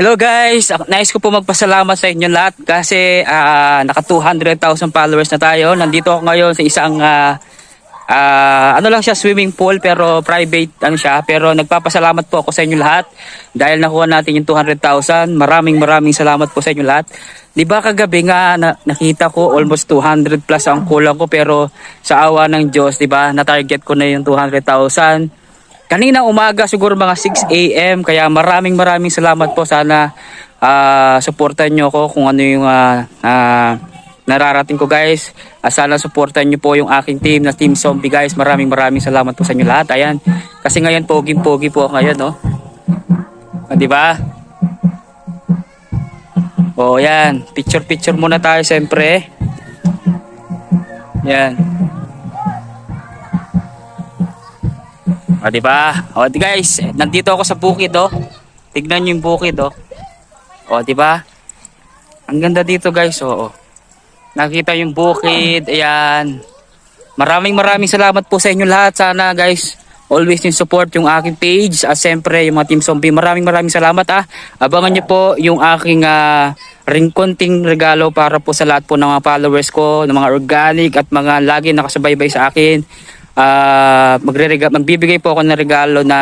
Hello guys, nais ko po magpasalamat sa inyo lahat kasi ah, naka 200,000 followers na tayo. Nandito ako ngayon sa isang ah, ah, ano lang siya swimming pool pero private ano siya pero nagpapasalamat po ako sa inyo lahat dahil nakuha natin yung 200,000. Maraming maraming salamat po sa inyo lahat. 'Di ba kagabi nga na, nakita ko almost 200 plus ang kulang ko pero sa awa ng Diyos, 'di ba, na-target ko na yung 200,000. Kanina umaga siguro mga 6 a.m. Kaya maraming maraming salamat po. Sana ah supportan nyo ako kung ano yung ah, ah, nararating ko guys. Ah, sana supportan nyo po yung aking team na Team Zombie guys. Maraming maraming salamat po sa inyo lahat. Ayan. Kasi ngayon pogi-pogi po ako ngayon no. Ah, di ba? O yan. Picture-picture muna tayo siyempre. Yan. O, di ba? O, guys, nandito ako sa bukid, oh. Tignan niyo yung bukid, oh. O, di ba? Ang ganda dito, guys, oo. Nakita yung bukid, ayan. Maraming maraming salamat po sa inyo lahat. Sana, guys, always yung support yung aking page. At siyempre, yung mga Team Zombie. Maraming maraming salamat, ah. Abangan niyo po yung aking ah, ring konting regalo para po sa lahat po ng mga followers ko, ng mga organic at mga lagi nakasubaybay sa akin ah magrerega magbibigay po ako ng regalo na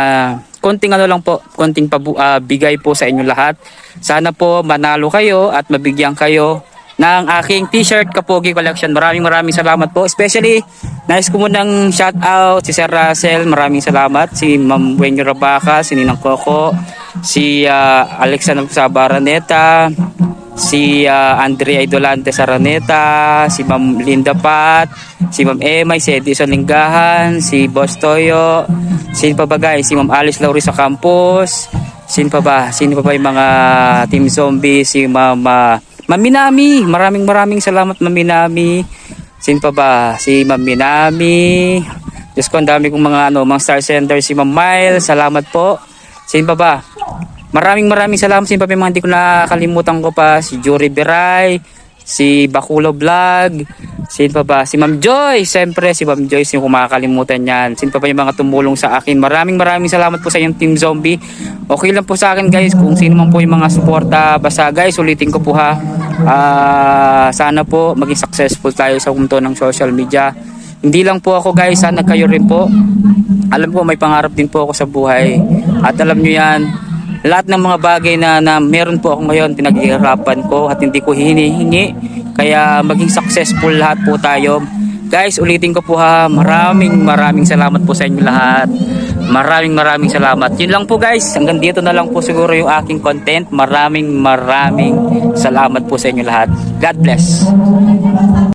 konting ano lang po, konting pabu ah, bigay po sa inyo lahat. Sana po manalo kayo at mabigyan kayo ng aking t-shirt Kapogi Collection. Maraming maraming salamat po. Especially, nais ko munang shout out si Sir Russell. Maraming salamat. Si Ma'am Wenyo Rabaca, si Ninang Coco, si ah, Alexander Sabaraneta, si ah, Andrea Idolante Saraneta, si Ma'am Linda Pat, si Ma'am Emay, si Edison Linggahan, si Boss Toyo, sino pa ba guys? Si Ma'am Alice Laurie sa campus, sino pa ba? Sino pa ba yung mga Team Zombie? Si Ma'am ah, Ma'am Minami, maraming maraming salamat Ma'am Minami. Sino pa ba? Si Ma'am Minami. Diyos ko, ang dami kong mga ano, mga star sender. Si Ma'am Miles, salamat po. Sino pa ba? Maraming maraming salamat sa mga mga hindi ko nakalimutan ko pa si Jory Beray, si Bakulo Vlog, sino pa ba? Si Ma'am Joy, siyempre si Ma'am Joy yung kumakalimutan niyan. Sino pa ba yung mga tumulong sa akin? Maraming maraming salamat po sa inyong Team Zombie. Okay lang po sa akin guys kung sino man po yung mga suporta. Basta guys, ulitin ko po ha. Ah, sana po maging successful tayo sa mundo ng social media. Hindi lang po ako guys, sana kayo rin po. Alam ko may pangarap din po ako sa buhay. At alam nyo yan, lahat ng mga bagay na, na meron po ako ngayon, pinaghihirapan ko at hindi ko hinihingi. Kaya maging successful lahat po tayo. Guys, ulitin ko po ha, maraming maraming salamat po sa inyo lahat. Maraming maraming salamat. Yun lang po guys, hanggang dito na lang po siguro yung aking content. Maraming maraming salamat po sa inyo lahat. God bless.